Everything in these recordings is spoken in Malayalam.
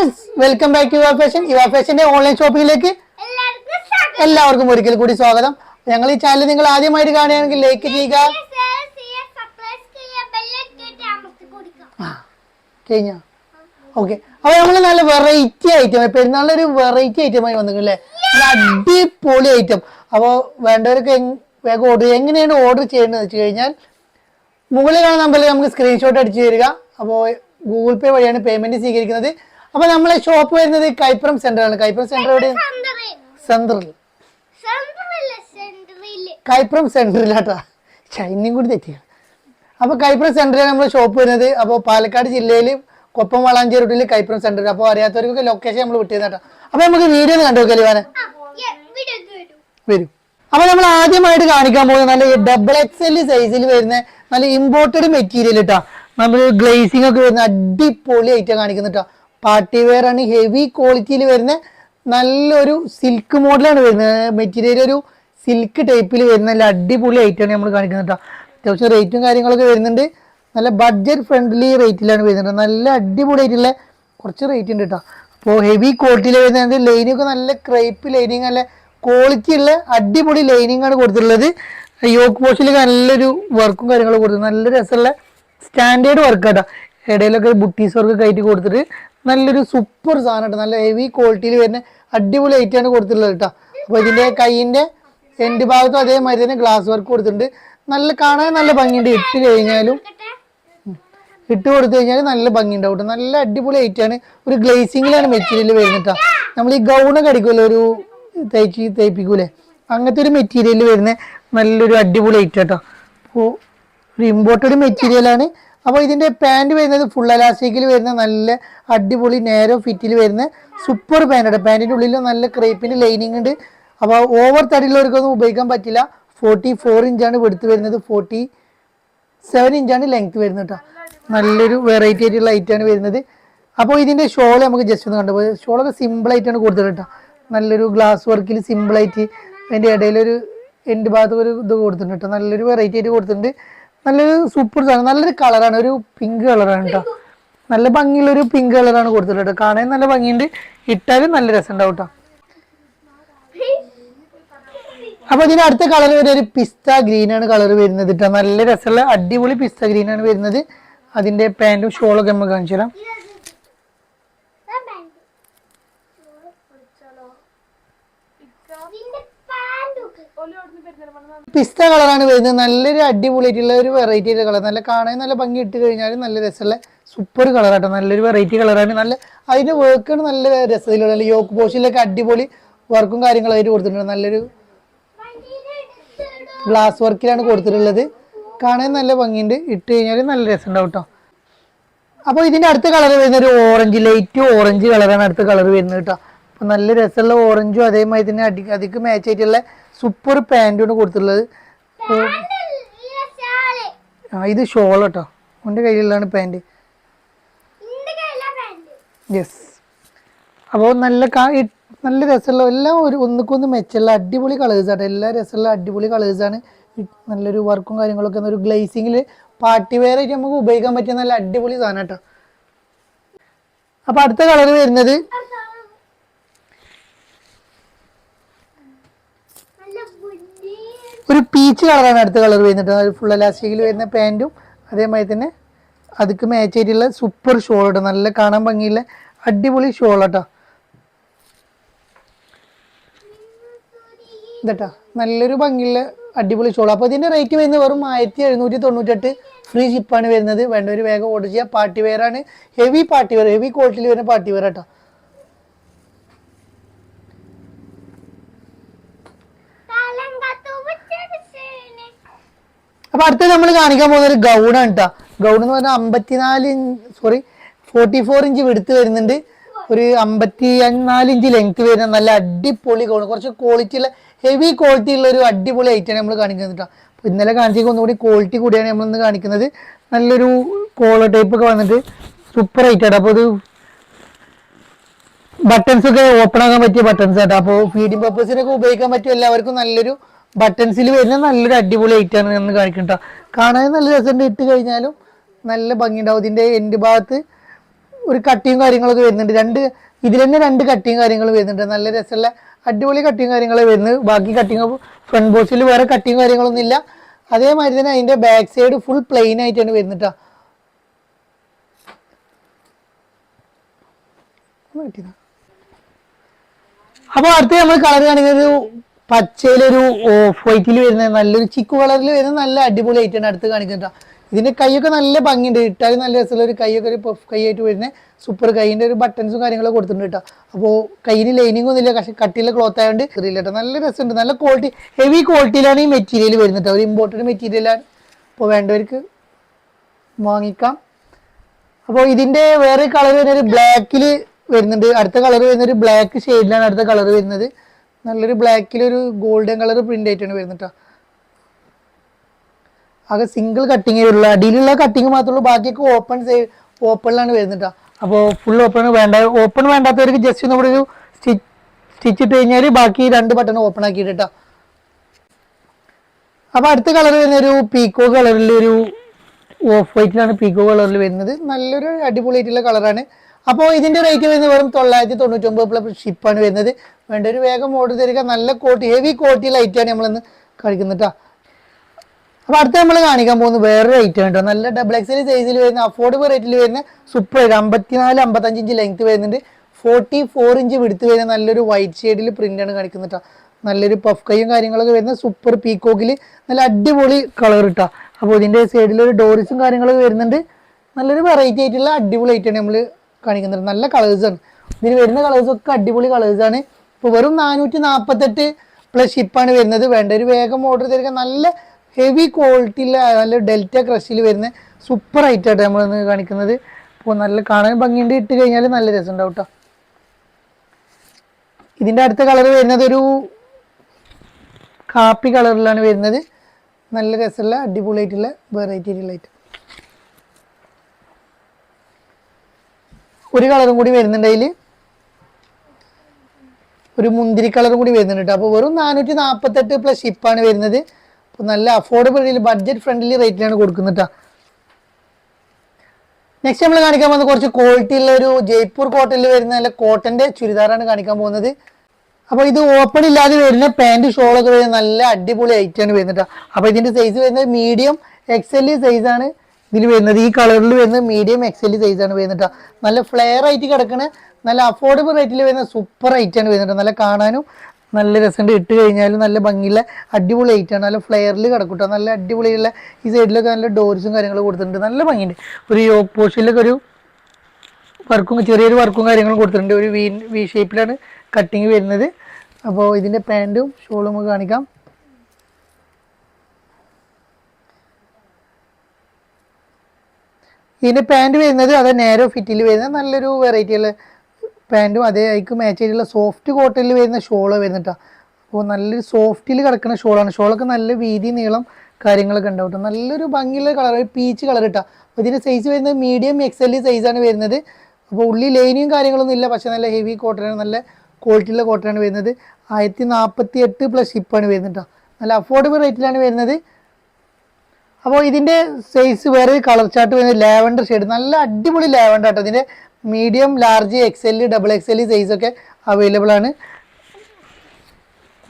Friends welcome back Yuva fashion Yuva ഫാഷന്റെ online ഷോപ്പിംഗിലേക്ക് എല്ലാവർക്കും ഒരിക്കൽ കൂടി സ്വാഗതം. ഞങ്ങൾ ഈ ചാനൽ നിങ്ങൾ ആദ്യമായിട്ട് കാണുകയാണെങ്കിൽ ലൈക്ക് ചെയ്യുക. കഴിഞ്ഞ? ഓക്കെ അപ്പൊ നമ്മൾ നല്ല വെറൈറ്റി ഐറ്റം പെരുന്നാളിൽ ഒരു വെറൈറ്റി ഐറ്റം ആയി വന്നിട്ടില്ലേ അടിപൊളി ഐറ്റം അപ്പോൾ വേണ്ടവർക്ക് വേഗം ഓർഡർ എങ്ങനെയാണ് ഓർഡർ ചെയ്യേണ്ടത് വെച്ച് കഴിഞ്ഞാൽ മുകളിൽ കാണുന്ന നമ്പറിൽ നമുക്ക് സ്ക്രീൻഷോട്ട് അടിച്ചു തരിക. അപ്പോൾ ഗൂഗിൾ പേ വഴിയാണ് പേയ്മെന്റ് സ്വീകരിക്കുന്നത്. അപ്പോൾ നമ്മളെ ഷോപ്പ് വരുന്നത് കൈപ്രം സെന്റർ ആണ്. കൈപ്പുറം സെന്റർ എവിടെ? സെന്ററിൽ. കൈപ്പുറം സെന്ററിലാട്ടാ ചൈനയും കൂടി തെറ്റിയാണ്. അപ്പൊ കൈപ്പുറം സെന്ററിലാണ് നമ്മുടെ ഷോപ്പ് വരുന്നത്. അപ്പോൾ പാലക്കാട് ജില്ലയിൽ കൊപ്പം വളാഞ്ചേരി റൂട്ടിൽ കൈപ്രം സെന്റർ അപ്പോൾ അറിയാത്തവർക്കൊക്കെ ലൊക്കേഷൻ നമ്മൾ വിട്ടുതരാട്ടോ അപ്പൊ നമുക്ക് വീഡിയോ ഒന്ന് കണ്ടു നോക്കാം വരും. അപ്പൊ നമ്മൾ ആദ്യമായിട്ട് കാണിക്കാൻ പോകുന്നത് നല്ല ഡബിൾ എക്സ് എൽ സൈസിൽ വരുന്ന നല്ല ഇമ്പോർട്ടഡ് മെറ്റീരിയൽ ഇട്ടാ. നമ്മൾ ഗ്ലേസിംഗ് ഒക്കെ വരുന്ന അടിപൊളി ഐറ്റം കാണിക്കുന്നുട്ടാ. പാർട്ടി വെയർ ആണ് ഹെവി ക്വാളിറ്റിയിൽ വരുന്ന നല്ലൊരു സിൽക്ക് മോഡലാണ് വരുന്നത്. മെറ്റീരിയൽ ഒരു സിൽക്ക് ടൈപ്പിൽ വരുന്ന നല്ല അടിപൊളി ഐറ്റമാണ് നമ്മൾ കാണിക്കുന്നത് കേട്ടോ അത്യാവശ്യം റേറ്റും കാര്യങ്ങളൊക്കെ വരുന്നുണ്ട്. നല്ല ബഡ്ജറ്റ് ഫ്രണ്ട്ലി റേറ്റിലാണ് വരുന്നത്. നല്ല അടിപൊളി ആയിട്ടുള്ള കുറച്ച് റേറ്റ് ഉണ്ട് കേട്ടോ അപ്പോൾ ഹെവി ക്വാളിറ്റിയിൽ വരുന്നത് ലൈനിങ് നല്ല ക്രൈപ്പ് ലൈനിങ് നല്ല ക്വാളിറ്റി ഉള്ള അടിപൊളി ലൈനിങ് ആണ് കൊടുത്തിട്ടുള്ളത്. യോക്ക് പോസ്റ്റിൽ നല്ലൊരു വർക്കും കാര്യങ്ങളും കൊടുത്തു നല്ല രസമുള്ള സ്റ്റാൻഡേർഡ് വർക്ക് കേട്ടോ ഇടയിലൊക്കെ ബുട്ടീസ് വർക്ക് കയറ്റി കൊടുത്തിട്ട് നല്ലൊരു സൂപ്പർ സാധനം കേട്ടോ നല്ല ഹെവി ക്വാളിറ്റിയിൽ വരുന്ന അടിപൊളി ഐറ്റാണ് കൊടുത്തിട്ടുള്ളത് കേട്ടോ അപ്പോൾ ഇതിന്റെ കൈയിന്റെ എൻഡ് ഭാഗത്തും അതേമാതിരി തന്നെ ഗ്ലാസ് വർക്ക് കൊടുത്തിട്ടുണ്ട്. നല്ല കാണാൻ നല്ല ഭംഗിയുണ്ട്. ഇട്ട് കഴിഞ്ഞാലും ഇട്ട് കൊടുത്തു കഴിഞ്ഞാൽ നല്ല ഭംഗി ഉണ്ടാവും നല്ല അടിപൊളി ആയിട്ടാണ് ഒരു ഗ്ലേസിങ്ങിലാണ് മെറ്റീരിയൽ വരുന്നത് നമ്മൾ ഈ ഗൗണൊക്കെ അടിക്കുമല്ലോ ഒരു തേച്ച് തേപ്പിക്കൂലേ? അങ്ങനത്തെ ഒരു മെറ്റീരിയൽ വരുന്ന നല്ലൊരു അടിപൊളി ഐറ്റം കേട്ടോ അപ്പോൾ ഒരു ഇമ്പോർട്ടഡ് മെറ്റീരിയലാണ് അപ്പോൾ ഇതിന്റെ പാന്റ് വരുന്നത് ഫുൾ അലാസ്റ്റിക്കിൽ വരുന്ന നല്ല അടിപൊളി നേരോ ഫിറ്റിൽ വരുന്ന സൂപ്പർ പാന്റാണ് പാന്റിന്റെ ഉള്ളിൽ നല്ല ക്രേപ്പിന്റെ ലൈനിങ് ഉണ്ട്. അപ്പോൾ ഓവർ തടിയുള്ളവർക്കൊന്നും ഉപയോഗിക്കാൻ പറ്റില്ല. ഫോർട്ടി ഫോർ ഇഞ്ചാണ് വെടുത്ത് വരുന്നത്. ഫോർട്ടി സെവൻ ഇഞ്ചാണ് ലെങ്ത് വരുന്നത് കേട്ടോ നല്ലൊരു വെറൈറ്റി ആയിട്ടുള്ള ഐറ്റാണ് വരുന്നത്. അപ്പോൾ ഇതിന്റെ ഷോൾ നമുക്ക് ജസ്റ്റ് ഒന്ന് കണ്ടു. കണ്ടപ്പോൾ ഷോളൊക്കെ സിമ്പിൾ ആയിട്ടാണ് കൊടുത്തത് കേട്ടോ നല്ലൊരു ഗ്ലാസ് വർക്കിൽ സിമ്പിളായിട്ട് അതിന്റെ ഇടയിലൊരു എൻഡ് ഭാഗത്ത് ഒരു ഇത് കൊടുത്തിട്ടുണ്ട് കേട്ടോ നല്ലൊരു വെറൈറ്റി ആയിട്ട് കൊടുത്തിട്ടുണ്ട്. നല്ലൊരു സൂപ്പർ സാധനം. നല്ലൊരു കളറാണ് ഒരു പിങ്ക് കളറാണ് കേട്ടോ നല്ല ഭംഗിയുള്ള ഒരു പിങ്ക് കളറാണ് കൊടുത്തിട്ടുള്ളത്. കാണാൻ നല്ല ഭംഗിയുണ്ട്. ഇട്ടാലും നല്ല രസം ഉണ്ടാവും കേട്ടോ അപ്പൊ ഇതിന് അടുത്ത കളർ വരെ ഒരു പിസ്ത ഗ്രീൻ ആണ് കളർ വരുന്നത് കേട്ടോ നല്ല രസമുള്ള അടിപൊളി പിസ്ത ഗ്രീൻ ആണ് വരുന്നത്. അതിന്റെ പാന്റും ഷോളൊക്കെ നമുക്ക് കാണിച്ചു തരാം ആ band. ഇതിന്റെ pant ഒക്കെ. പിസ്ത കളറാണ് വരുന്നത്. നല്ലൊരു അടിപൊളിയായിട്ടുള്ള ഒരു വെറൈറ്റി കളർ. നല്ല കാണാൻ നല്ല ഭംഗി ഇട്ട് കഴിഞ്ഞാൽ നല്ല രസമുള്ള സൂപ്പർ കളറാട്ടോ നല്ലൊരു വെറൈറ്റി കളറാണ് നല്ല അതിന്റെ വർക്കാണ് നല്ല രസത്തിലുള്ള യോക്ക് പോഷിലൊക്കെ അടിപൊളി വർക്കും കാര്യങ്ങളായിട്ട് കൊടുത്തിട്ടുണ്ട്. നല്ലൊരു ഗ്ലാസ് വർക്കിലാണ് കൊടുത്തിട്ടുള്ളത്. കാണാൻ നല്ല ഭംഗിയുണ്ട്. ഇട്ട് കഴിഞ്ഞാൽ നല്ല രസമുണ്ടാവും കേട്ടോ അപ്പോൾ ഇതിന്റെ അടുത്ത കളർ വരുന്ന ഒരു ഓറഞ്ച് ലൈറ്റ് ഓറഞ്ച് കളറാണ് അടുത്ത കളർ വരുന്നത് കേട്ടോ അപ്പോൾ നല്ല രസമുള്ള ഓറഞ്ചും അതേമാതിരി തന്നെ അടി അതിക്ക് മാച്ച് ആയിട്ടുള്ള സൂപ്പർ പാന്റുമാണ് കൊടുത്തിട്ടുള്ളത്. ആ ഇത് ഷോൾ കേട്ടോ എന്റെ കയ്യിലുള്ളതാണ് പാന്റ്. യെസ് അപ്പോൾ നല്ല നല്ല രസമുള്ള എല്ലാം ഒരു ഒന്നുക്കൊന്ന് മെച്ചമുള്ള അടിപൊളി കളേഴ്സ് ആട്ടോ. എല്ലാ രസമുള്ള അടിപൊളി കളേഴ്സാണ് നല്ലൊരു വർക്കും കാര്യങ്ങളൊക്കെ ഒരു ഗ്ലേസിങ്ങിൽ പാർട്ടി വെയർ ആയിട്ട് നമുക്ക് ഉപയോഗിക്കാൻ പറ്റിയ നല്ല അടിപൊളി സാധനം കേട്ടോ അപ്പോൾ അടുത്ത കളർ വരുന്നത് നല്ല ബുദ്ധി. ഒരു പീച്ച് കളറാണ് അടുത്ത കളർ വരുന്നത്. ഫുൾ അലാസ്റ്റിക്കിൽ വരുന്ന പാന്റും അതേമാതിരി തന്നെ അതിക്ക് മാച്ച് ആയിട്ടുള്ള സൂപ്പർ ഷോൾ കേട്ടോ നല്ല കാണാൻ ഭംഗിയുള്ള അടിപൊളി ഷോൾ കേട്ടോ ഇതട്ടാ. നല്ലൊരു ഭംഗിയുള്ള അടിപൊളി ഷോൾ അപ്പോൾ ഇതിന്റെ റേറ്റ് വരുന്നത് വെറും ആയിരത്തി എഴുന്നൂറ്റി തൊണ്ണൂറ്റെട്ട് ഫ്രീ ഷിപ്പാണ് വരുന്നത്. വേണ്ടവർ വേഗം ഓർഡർ ചെയ്യുക പാർട്ടി വെയർ ആണ്. ഹെവി പാർട്ടി വെയർ ഹെവി ക്വാളിറ്റിയിൽ വരുന്ന പാർട്ടി വെയർ കേട്ടോ അപ്പൊ അടുത്ത നമ്മൾ കാണിക്കാൻ പോകുന്ന ഒരു ഗൗണാണ് കേട്ടോ ഗൗൺ എന്ന് പറഞ്ഞാൽ അമ്പത്തിനാല് സോറി ഫോർട്ടി ഫോർ ഇഞ്ച് വെടുത്ത് വരുന്നുണ്ട്. ഒരു അമ്പത്തി നാല് ഇഞ്ച് ലെങ്ത് വരുന്ന നല്ല അടിപൊളി ഗൗൺ കുറച്ച് ക്വാളിറ്റി ഉള്ള ഹെവി ക്വാളിറ്റി ഉള്ള ഒരു അടിപൊളി ഐറ്റം നമ്മൾ കാണിക്കുന്നത് കേട്ടോ ഇന്നലെ കാണിച്ചേക്ക് ഒന്നുകൂടി ക്വാളിറ്റി കൂടിയാണ് നമ്മൾ ഇന്ന് കാണിക്കുന്നത്. നല്ലൊരു കോളർ ടൈപ്പ് ഒക്കെ വന്നിട്ട് സൂപ്പർ ഐറ്റാണ് അപ്പോൾ ഇത് ബട്ടൺസ് ഒക്കെ ഓപ്പൺ ആക്കാൻ പറ്റിയ ബട്ടൺസ് ആട്ടോ അപ്പോൾ ഫീഡിംഗ് പർപ്പസിനൊക്കെ ഉപയോഗിക്കാൻ പറ്റും എല്ലാവർക്കും നല്ലൊരു ബട്ടൺസിൽ വരുന്ന നല്ലൊരു അടിപൊളി ഐറ്റാണ് എന്ന് കാണിക്കട്ടോ കാണാൻ നല്ല രസമുണ്ട്. ഇട്ട് കഴിഞ്ഞാലും നല്ല ഭംഗിയുണ്ടാവും. ഇതിന്റെ എന്റെ ഭാഗത്ത് ഒരു കട്ടിയും കാര്യങ്ങളൊക്കെ വരുന്നുണ്ട്. രണ്ട് ഇതിൽ തന്നെ രണ്ട് കട്ടിയും കാര്യങ്ങളും വരുന്നുണ്ട്. നല്ല രസമുള്ള അടിപൊളി കട്ടിയും കാര്യങ്ങളെ വരുന്നത്. ബാക്കി കട്ടിങ് ഫ്രണ്ട് ബോക്സിൽ വേറെ കട്ടിയും കാര്യങ്ങളൊന്നും ഇല്ല. അതേമാതിരി തന്നെ അതിന്റെ ബാക്ക് സൈഡ് ഫുൾ പ്ലെയിൻ ആയിട്ടാണ് വരുന്നത് ട്ടോ. ഒന്ന് കിട്ടിയതാ. അപ്പൊ അടുത്ത് നമ്മൾ കളർ കാണിക്കുന്നത് പച്ചയിലൊരു ഓഫ് വൈറ്റിൽ വരുന്ന നല്ലൊരു ചിക്കു കളറിൽ വരുന്ന നല്ല അടിപൊളി ആയിട്ടാണ് അടുത്ത് കാണിക്കുന്നത് ഇതിന്റെ കൈയൊക്കെ നല്ല ഭംഗിയുണ്ട്. ഇട്ടാൽ നല്ല രസമുള്ള ഒരു കൈയൊക്കെ ഒരു പഫ് കൈയായിട്ട് വരുന്ന സൂപ്പർ കൈയിന്റെ ഒരു ബട്ടൺസും കാര്യങ്ങളൊക്കെ കൊടുത്തിട്ടുണ്ട് കേട്ടോ അപ്പോൾ കൈയിന് ലൈനിങ് ഒന്നുമില്ല പക്ഷെ കട്ടിയുള്ള ക്ലോത്ത് ആയതുകൊണ്ട് ചെറിയില്ല കേട്ടോ നല്ല രസമുണ്ട്. നല്ല ക്വാളിറ്റി ഹെവി ക്വാളിറ്റിയിലാണ് ഈ മെറ്റീരിയൽ വരുന്നത് ഒരു ഇമ്പോർട്ടന്റ് മെറ്റീരിയലാണ് അപ്പോൾ വേണ്ടവർക്ക് വാങ്ങിക്കാം. അപ്പോൾ ഇതിന്റെ വേറെ കളർ ഒരു ബ്ലാക്കിൽ വരുന്നുണ്ട്. അടുത്ത കളർ വരുന്ന ഒരു ബ്ലാക്ക് ഷെയ്ഡിലാണ് അടുത്ത കളർ വരുന്നത്. നല്ലൊരു ബ്ലാക്കിൽ ഒരു ഗോൾഡൻ കളർ പ്രിന്റ് ആയിട്ടാണ് വരുന്നത്. ആകെ സിംഗിൾ കട്ടിങ് ഉള്ള. അടിയിലുള്ള കട്ടിങ് മാത്രമേ ഉള്ളൂ. ബാക്കിയൊക്കെ ഓപ്പൺ ഓപ്പണിലാണ് വരുന്നത്. അപ്പോൾ ഫുൾ ഓപ്പൺ വേണ്ട ഓപ്പൺ വേണ്ടാത്തവർക്ക് ജസ്റ്റ് നമ്മുടെ ഒരു സ്റ്റിച്ച് സ്റ്റിച്ച് ഇട്ട് കഴിഞ്ഞാൽ ബാക്കി രണ്ട് ബട്ടൺ ഓപ്പൺ ആക്കിയിട്ടാ അപ്പൊ അടുത്ത കളർ വരുന്ന ഒരു പീക്കോ കളറിൽ ഒരു ഓഫ് വൈറ്റിലാണ് പീക്കോ കളറിൽ വരുന്നത്. നല്ലൊരു അടിപൊളിയായിട്ടുള്ള കളറാണ് അപ്പോൾ ഇതിന്റെ റേറ്റ് വരുന്നത് വെറും തൊള്ളായിരത്തി തൊണ്ണൂറ്റൊമ്പത് പ്ലസ് ഷിപ്പാണ് വരുന്നത്. വേണ്ട ഒരു വേഗം ഓർഡർ തരിക. നല്ല ക്വാളിറ്റി ഹെവി ക്വാളിറ്റി ലൈറ്റാണ് നമ്മളിന്ന് കളിക്കുന്നത് കേട്ടോ അപ്പോൾ അടുത്ത് നമ്മൾ കാണിക്കാൻ പോകുന്നത് വേറൊരു ഐറ്റം കേട്ടോ നല്ല ഡബിൾ എക്സൽ സൈസിൽ വരുന്ന അഫോർഡബിൾ റേറ്റിൽ വരുന്ന സൂപ്പർ അമ്പത്തിനാല് അമ്പത്തഞ്ച് ഇഞ്ച് ലെങ്ത് വരുന്നുണ്ട്. ഫോർട്ടി ഫോർ ഇഞ്ച് വിടുത്ത് വരുന്ന നല്ലൊരു വൈറ്റ് ഷെയ്ഡിൽ പ്രിന്റ് ആണ് കാണിക്കുന്നത് കേട്ടോ നല്ലൊരു പഫ് കൈയും കാര്യങ്ങളൊക്കെ വരുന്ന സൂപ്പർ പീക്കോക്കിൽ നല്ല അടിപൊളി കളർ ഇട്ടാ അപ്പോൾ ഇതിന്റെ സൈഡിൽ ഒരു ഡോറിസും കാര്യങ്ങളൊക്കെ വരുന്നുണ്ട്. നല്ലൊരു വെറൈറ്റി ആയിട്ടുള്ള അടിപൊളി ആയിട്ടാണ് നമ്മൾ കാണിക്കുന്നത്. നല്ല കളേഴ്സ് ആണ്. ഇതിന് വരുന്ന കളേഴ്സ് ഒക്കെ അടിപൊളി കളേഴ്സ് ആണ്. ഇപ്പോൾ വെറും നാനൂറ്റി നാൽപ്പത്തെട്ട് പ്ലസ് ഷിപ്പാണ് വരുന്നത്. വേണ്ട ഒരു വേഗം ഓർഡർ ചെയ്തിരിക്കാൻ നല്ല ഹെവി ക്വാളിറ്റിയിൽ നല്ല ഡെൽറ്റ ക്രഷിൽ വരുന്ന സൂപ്പർ ആയിട്ടാണ് നമ്മളിന്ന് കാണിക്കുന്നത്. അപ്പോൾ നല്ല കാണാൻ ഭംഗിയുണ്ട്. ഇട്ട് കഴിഞ്ഞാൽ നല്ല രസം ഉണ്ടാവും കേട്ടോ ഇതിന്റെ അടുത്ത കളർ വരുന്നത് ഒരു കാപ്പി കളറിലാണ് വരുന്നത്. നല്ല രസമുള്ള അടിപൊളിയായിട്ടുള്ള വെറൈറ്റി ആയിട്ടുള്ള ഐറ്റം ഒരു കളറും കൂടി വരുന്നുണ്ട് ഒരു മുന്തിരി കളറും കൂടി വരുന്നുണ്ട് അപ്പോൾ വെറും നാനൂറ്റി നാൽപ്പത്തെട്ട് പ്ലസ് ഷിപ്പാണ് വരുന്നത്. അപ്പോൾ നല്ല അഫോർഡബിൾ ബഡ്ജറ്റ് ഫ്രണ്ട്ലി റേറ്റിലാണ് കൊടുക്കുന്നത് നെക്സ്റ്റ് നമ്മൾ കാണിക്കാൻ പോകുന്നത് കുറച്ച് ക്വാളിറ്റി ഉള്ള ഒരു ജയ്പൂർ കോട്ടണിൽ വരുന്ന നല്ല കോട്ടന്റെ ചുരിദാറാണ് കാണിക്കാൻ പോകുന്നത്. അപ്പോൾ ഇത് ഓപ്പൺ ഇല്ലാതെ വരുന്ന പാന്റ് ഷോളൊക്കെ വരുന്ന നല്ല അടിപൊളി ഐറ്റമാണ് വരുന്നത് അപ്പോൾ ഇതിന്റെ സൈസ് വരുന്നത് മീഡിയം എക്സ് എൽ ആണ്. ഇതിൽ വരുന്നത് ഈ കളറിൽ വരുന്നത് മീഡിയം എക്സൽ സൈസാണ് വരുന്നത് നല്ല ഫ്ലെയർ ആയിട്ട് കിടക്കണ നല്ല അഫോർഡബിൾ റേറ്റിൽ വരുന്ന സൂപ്പർ ഐറ്റാണ് വരുന്നത് നല്ല കാണാനും നല്ല രസമുണ്ട് ഇട്ട് കഴിഞ്ഞാൽ നല്ല ഭംഗിയുള്ള അടിപൊളി ഐറ്റാണ് നല്ല ഫ്ലെയറിൽ കിടക്കൂട്ടോ നല്ല അടിപൊളിയുള്ള ഈ സൈഡിലൊക്കെ നല്ല ഡോർസും കാര്യങ്ങളും കൊടുത്തിട്ടുണ്ട്. നല്ല ഭംഗിയുണ്ട് ഒരു പോർഷനിലൊക്കെ ഒരു വർക്കും ചെറിയൊരു വർക്കും കാര്യങ്ങളും കൊടുത്തിട്ടുണ്ട്. ഒരു വി വി ഷേപ്പിലാണ് കട്ടിങ് വരുന്നത്. അപ്പോൾ ഇതിന്റെ പാന്റും ഷോളും കാണിക്കാം. ഇതിന്റെ പാന്റ് വരുന്നത് അത് നേരോ ഫിറ്റിൽ വരുന്ന നല്ലൊരു വെറൈറ്റിയുള്ള പാന്റും അതേ അതിക്ക് മാച്ച് ചെയ്തിട്ടുള്ള സോഫ്റ്റ് കോട്ടണിൽ വരുന്ന ഷോൾ വരുന്നിട്ടാ. അപ്പോൾ നല്ലൊരു സോഫ്റ്റിൽ കിടക്കുന്ന ഷോളാണ് ഷോളൊക്കെ നല്ല വീതി നീളം കാര്യങ്ങളൊക്കെ ഉണ്ടാവും നല്ലൊരു ഭംഗിയുള്ള കളർ പീച്ച് കളർ ഇട്ടാ. അപ്പോൾ ഇതിന്റെ സൈസ് വരുന്നത് മീഡിയം എക്സ് എൽ സൈസാണ് വരുന്നത്. അപ്പോൾ ഉള്ളി ലൈനിയും കാര്യങ്ങളൊന്നും ഇല്ല. പക്ഷേ നല്ല ഹെവി കോട്ടനാണ് നല്ല ക്വാളിറ്റിയുള്ള കോട്ടനാണ് വരുന്നത്. ആയിരത്തി നാൽപ്പത്തി എട്ട് പ്ലസ് ഷിപ്പാണ് വരുന്നത് ട്ടോ. നല്ല അഫോർഡബിൾ റേറ്റിലാണ് വരുന്നത്. അപ്പോൾ ഇതിന്റെ സൈസ് വേറെ കളർ ചാർട്ട് വരുന്നത് ലാവൻഡർ ഷെയ്ഡ് നല്ല അടിപൊളി ലാവൻഡർ ആട്ടോ. ഇതിന്റെ medium large X L double X L സൈസൊക്കെ available ആണ്.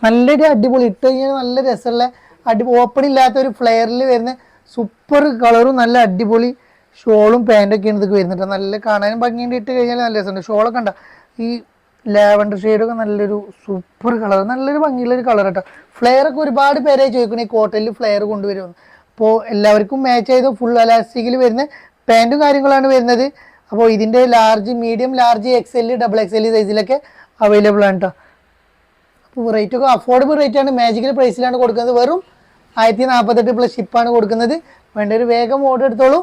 നല്ലൊരു അടിപൊളി ഇട്ട് കഴിഞ്ഞാൽ നല്ല രസമുള്ള അടി ഓപ്പൺ ഇല്ലാത്ത ഒരു ഫ്ലെയറിൽ വരുന്ന സൂപ്പർ കളറും നല്ല അടിപൊളി ഷോളും പാന്റൊക്കെയാണ് ഇതൊക്കെ വരുന്നുണ്ട് നല്ല കാണാനും ഭംഗിയുണ്ട്. ഇട്ട് കഴിഞ്ഞാൽ നല്ല രസമുണ്ട്. ഷോളൊക്കെ ഉണ്ട ഈ ലാവൻഡർ ഷെയ്ഡൊക്കെ നല്ലൊരു സൂപ്പർ കളർ നല്ലൊരു ഭംഗിയുള്ളൊരു കളർ കേട്ടോ ഫ്ലെയറൊക്കെ ഒരുപാട് പേരെ ചോദിക്കണേ ഈ കോട്ടണിൽ ഫ്ലെയർ കൊണ്ടുവരുമെന്ന്. അപ്പോൾ എല്ലാവർക്കും മാച്ച് ചെയ്ത് ഫുൾ അലാസ്റ്റിക്കിൽ വരുന്ന പാന്റും കാര്യങ്ങളാണ് വരുന്നത്. അപ്പോൾ ഇതിന്റെ large medium large X double X L സൈസിലൊക്കെ available ആണ് കേട്ടോ അപ്പോൾ റേറ്റ് ഒക്കെ അഫോർഡബിൾ റേറ്റ് ആണ്. മാജിക്കൽ പ്രൈസിലാണ് കൊടുക്കുന്നത്. വെറും ആയിരത്തി നാൽപ്പത്തെട്ട് പ്ലസ് ഷിപ്പാണ് കൊടുക്കുന്നത്. വേണ്ട ഒരു വേഗം ഓർഡർ എടുത്തോളൂ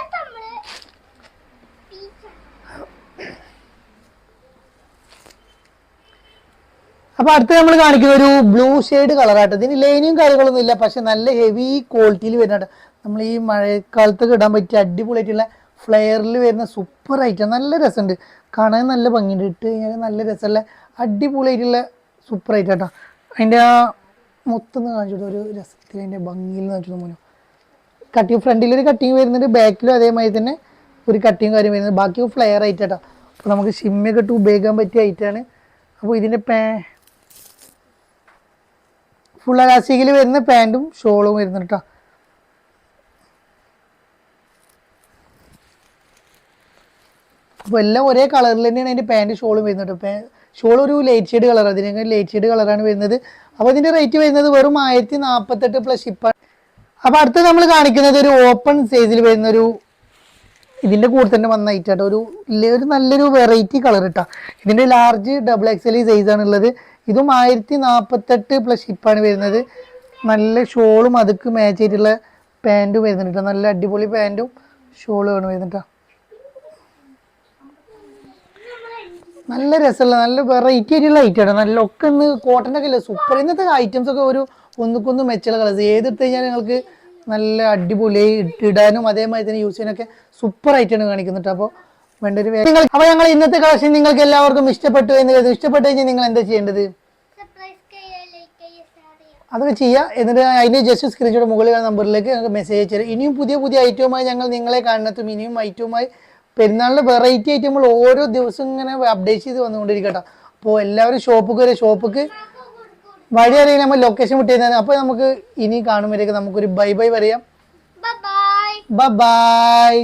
അത് നമ്മൾ പീച്ച അപ്പൊ അടുത്ത് നമ്മൾ കാണിക്കുന്ന ഒരു ബ്ലൂ ഷെയ്ഡ് കളറാട്ടോ ഇതിന് ലൈനും കാര്യങ്ങളൊന്നും ഇല്ല പക്ഷെ നല്ല ഹെവി ക്വാളിറ്റിയിൽ വരുന്നുണ്ട്. നമ്മൾ ഈ മഴക്കാലത്തൊക്കെ ഇടാൻ പറ്റിയ അടിപൊളിയായിട്ടുള്ള ഫ്ലെയറിൽ വരുന്ന സൂപ്പർ ഐറ്റം നല്ല രസമുണ്ട് കാണാൻ നല്ല ഭംഗിയുണ്ട് ഇട്ട് കഴിഞ്ഞാൽ നല്ല രസമുള്ള അടിപൊളിയായിട്ടുള്ള സൂപ്പർ ഐറ്റം കേട്ടോ അതിന്റെ ആ മൊത്തം കാണിച്ചിട്ട് ഒരു രസത്തിൽ അതിന്റെ ഭംഗിയിൽ കാണിച്ചിട്ട് മുന്നോ കട്ടിങ് ഫ്രണ്ടിലൊരു കട്ടിങ് വരുന്നുണ്ട് ബാക്കിലും അതേമാതിരി തന്നെ ഒരു കട്ടിങ് കാര്യം വരുന്നുണ്ട്. ബാക്കി ഫ്ലെയർ കേട്ടോ അപ്പോൾ നമുക്ക് ഷിമ്മൊക്കെ ഇട്ട് ഉപയോഗിക്കാൻ പറ്റിയ ഐറ്റമാണ് അപ്പോൾ ഇതിന്റെ പാ ഫുൾ അലാസ്റ്റിക്കിൽ വരുന്ന പാന്റും ഷോളും വരുന്നുണ്ട് കേട്ടോ അപ്പോൾ എല്ലാം ഒരേ കളറിൽ തന്നെയാണ് അതിന്റെ പാന്റ് ഷോളും വരുന്നുണ്ട് പാ ഷോൾ ഒരു ലൈറ്റ് ഷെയ്ഡ് കളർ അതിന് ലൈറ്റ് ഷെയ്ഡ് കളറാണ് വരുന്നത്. അപ്പോൾ ഇതിന്റെ റേറ്റ് വരുന്നത് വെറും ആയിരത്തി നാൽപ്പത്തെട്ട് പ്ലസ് ഷിപ്പാണ് അപ്പോൾ അടുത്ത് നമ്മൾ കാണിക്കുന്നത് ഒരു ഓപ്പൺ സൈസിൽ വരുന്ന ഒരു ഇതിന്റെ കൂടെ തന്നെ വന്ന ഐറ്റം ഒരു ഒരു നല്ലൊരു വെറൈറ്റി കളർ കേട്ടോ ഇതിന്റെ ലാർജ് ഡബിൾ എക്സ് എൽ ആണുള്ളത്. ഇതും ആയിരത്തി നാൽപ്പത്തെട്ട് പ്ലസ് ഷിപ്പാണ് വരുന്നത്. നല്ല ഷോളും അതുക്ക് മാച്ച് ആയിട്ടുള്ള പാന്റും വരുന്നുണ്ട് നല്ല അടിപൊളി പാന്റും ഷോളുമാണ് വരുന്നുണ്ട് നല്ല രസമുള്ള നല്ല വെറൈറ്റി ആയിട്ടുള്ള ഐറ്റമാണ് നല്ല ഒക്കെ ഒന്ന് കോട്ടന്റെ ഒക്കെ സൂപ്പർ ഇന്നത്തെ ഐറ്റംസ് ഒക്കെ ഒരു ഒന്നുക്കൊന്ന് മെച്ചുള്ള കളേഴ്സ് ഏതെടുത്ത് കഴിഞ്ഞാൽ നിങ്ങൾക്ക് നല്ല അടിപൊളിയായി ഇടാനും അതേമാതിരി തന്നെ യൂസ് ചെയ്യാനൊക്കെ സൂപ്പർ ആയിട്ടാണ് കാണിക്കുന്നുണ്ട് അപ്പോൾ വേണ്ട ഒരു നിങ്ങൾ അപ്പോൾ ഞങ്ങൾ ഇന്നത്തെ കളക്ഷൻ നിങ്ങൾക്ക് എല്ലാവർക്കും ഇഷ്ടപ്പെട്ടു എന്ന് കരുതുന്നു ഇഷ്ടപ്പെട്ടു കഴിഞ്ഞാൽ നിങ്ങൾ എന്താ ചെയ്യേണ്ടത്? അതൊക്കെ ചെയ്യുക എന്നിട്ട് അതിന്റെ ജസ്റ്റ് സ്ക്രീൻഷോട്ട് മുകളിൽ നമ്പറിലേക്ക് മെസ്സേജ് അയച്ചു ഇനിയും പുതിയ പുതിയ ഐറ്റവുമായി ഞങ്ങൾ നിങ്ങളെ കാണുന്നതും ഇനിയും ഐറ്റവുമായി പെരുന്നാളിന്റെ വെറൈറ്റി ഐറ്റങ്ങൾ ഓരോ ദിവസവും ഇങ്ങനെ അപ്ഡേറ്റ് ചെയ്ത് വന്നുകൊണ്ടിരിക്കട്ടോ. അപ്പോൾ എല്ലാവരും ഷോപ്പിക്ക് വരെ ഷോപ്പിക്ക് വഴി അറിയാൻ നമ്മൾ ലൊക്കേഷൻ വിട്ടുതരുന്നതാണ് അപ്പോൾ നമുക്ക് ഇനി കാണുമ്പോഴേക്ക് നമുക്കൊരു ബൈ ബൈ പറയാം. Bye bye